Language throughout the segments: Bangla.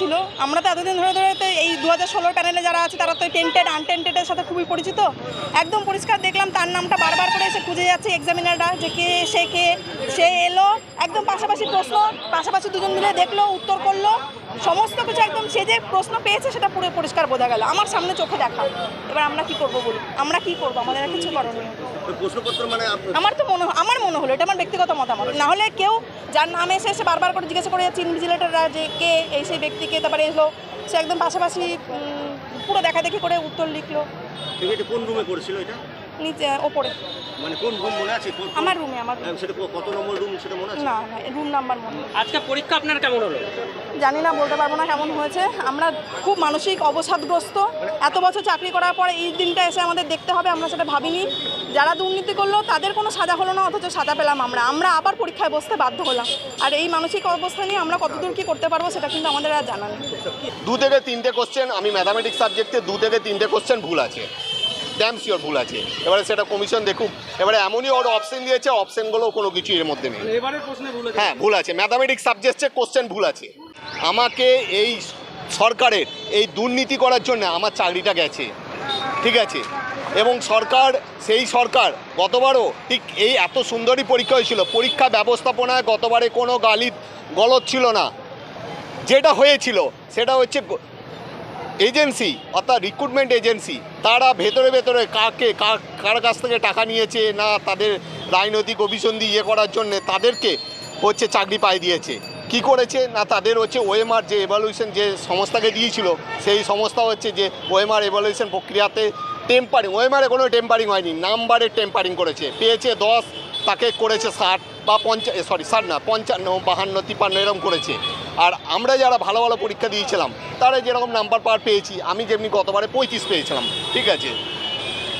ছিল। আমরা তো এতদিন ধরে ধরে তো এই দু হাজার ষোলোর প্যানেলে যারা আছে, তারা তো টেন্টেড আনটেন্টেডের সাথে খুবই পরিচিত। একদম পরিষ্কার দেখলাম তার নামটা বারবার করে এসে খুঁজে যাচ্ছে এক্সামিনাররা যে কে, সে কে, সে এলো। একদম পাশাপাশি প্রশ্ন, পাশাপাশি দুজন মিলে দেখল, উত্তর করল। সমস্ত কিছু একদম সে যে প্রশ্ন পেয়েছে সেটা পুরো পরিষ্কার বোঝা গেল। আমার সামনে চোখে দেখা। এবার আমরা কি করব বলি আমরা কি করব? আমাদের আর কিছু করণীয় প্রশ্নপত্র মানে আমার তো মনে আমার মনে হলো এটা আমার ব্যক্তিগত মতামত। না হলে কেউ যার নামে এসে এসে বারবার করে জিজ্ঞাসা করে যাচ্ছে ইনভিজিলেটাররা যে কে এই সেই ব্যক্তিকে তারপরে এলো সে একদম পাশাপাশি পুরো দেখা দেখি করে উত্তর লিখলো। কোন রুমে পড়েছিল এটা? নিচে ওপরে। মানে কোন রুম মনে আছে? আমার রুমে আমার সেটা ক- কত নম্বর রুম সেটা মনে আছে? না না রুম নাম্বার মনে নেই। আজকে পরীক্ষা আপনার কেমন হলো? জানি না বলতে পারব না কেমন হয়েছে। আমরা খুব মানসিক অবসাদগ্রস্ত। এত বছর চাকরি করার পরে এই দিনটা এসে আমাদের দেখতে হবে আমরা সেটা ভাবিনি। যারা দুর্নীতি করল তাদের কোনো সাজা হলো না অথচ সাজা পেলাম আমরা। আমরা আবার পরীক্ষায় বসতে বাধ্য হলাম। আর এই মানসিক অবস্থা নিয়ে আমরা কতদূর কী করতে পারব সেটা কিন্তু আমাদের আর জানা নেই। দু থেকে তিনটে কোশ্চেন আমি ম্যাথামেটিক্স সাবজেক্টে দু থেকে তিনটে কোশ্চেন ভুল আছে। ড্যাম শিওর ভুল আছে। এবারে সেটা কমিশন দেখুক। এবারে এমনই ওর অপশন দিয়েছে অপশনগুলো কোনো কিছু এর মধ্যে নেই। হ্যাঁ ভুল আছে। ম্যাথামেটিক্স সাবজেক্টে কোশ্চেন ভুল আছে। আমাকে এই সরকারের এই দুর্নীতি করার জন্য আমার চাকরিটা গেছে। ঠিক আছে? এবং সরকার সেই সরকার গতবারও ঠিক এই এত সুন্দরী পরীক্ষা হয়েছিল। পরীক্ষা ব্যবস্থাপনায় গতবারে কোনো গালি গলত ছিল না। যেটা হয়েছিল সেটা হচ্ছে এজেন্সি, অর্থাৎ রিক্রুটমেন্ট এজেন্সি তারা ভেতরে ভেতরে কাকে কার কাছ থেকে টাকা নিয়েছে, না তাদের রাজনৈতিক অভিসন্ধি ইয়ে করার জন্য তাদেরকে হচ্ছে চাকরি পাই দিয়েছে। কি করেছে? না তাদের হচ্ছে ওএমআর যে এভালুয়েশন যে সংস্থাকে দিয়েছিল, সেই সংস্থা হচ্ছে যে ওএমআর এভালুয়েশন প্রক্রিয়াতে টেম্পারিং ওএমআরে কোনো টেম্পারিং হয়নি নাম্বারে টেম্পারিং করেছে। পেয়েছে দশ তাকে করেছে ষাট বা পঞ্চা সরি ষাট না, পঞ্চান্ন, বাহান্ন, তিপ্পান্ন, এরকম করেছে। আর আমরা যারা ভালো ভালো পরীক্ষা দিয়েছিলাম, তারা যেরকম নাম্বার পার পেয়েছি, আমি যেমনি গতবারে পঁয়ত্রিশ পেয়েছিলাম। ঠিক আছে?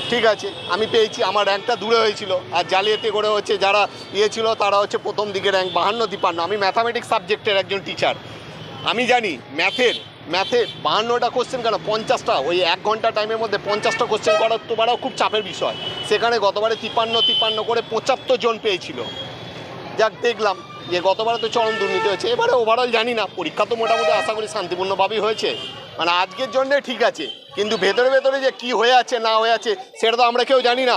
ঠিক আছে? আমি পেয়েছি, আমার র্যাঙ্কটা দূরে হয়েছিল। আর জালিয়াতি করে হচ্ছে যারা ইয়ে ছিল, তারা হচ্ছে প্রথম দিকে র্যাঙ্ক বাহান্ন, তিপ্পান্ন। আমি ম্যাথামেটিক্স সাবজেক্টের একজন টিচার আমি জানি ম্যাথের ম্যাথে বাহান্নটা কোশ্চেন কেন পঞ্চাশটা, ওই এক ঘণ্টা টাইমের মধ্যে পঞ্চাশটা কোশ্চেন করার তো বাড়াও খুব চাপের বিষয়। সেখানে গতবারে তিপান্ন তিপ্পান্ন করে পঁচাত্তর জন পেয়েছিল। যাক, দেখলাম যে গতবারে তো চরম দুর্নীতি হয়েছে। এবারে ওভারঅল জানি না, পরীক্ষা তো মোটামুটি আশা করি শান্তিপূর্ণভাবেই হয়েছে। মানে আজকের জন্যে ঠিক আছে, কিন্তু ভেতরে ভেতরে যে কি হয়ে আছে, না হয়ে আছে, সেটা তো আমরা কেউ জানি না।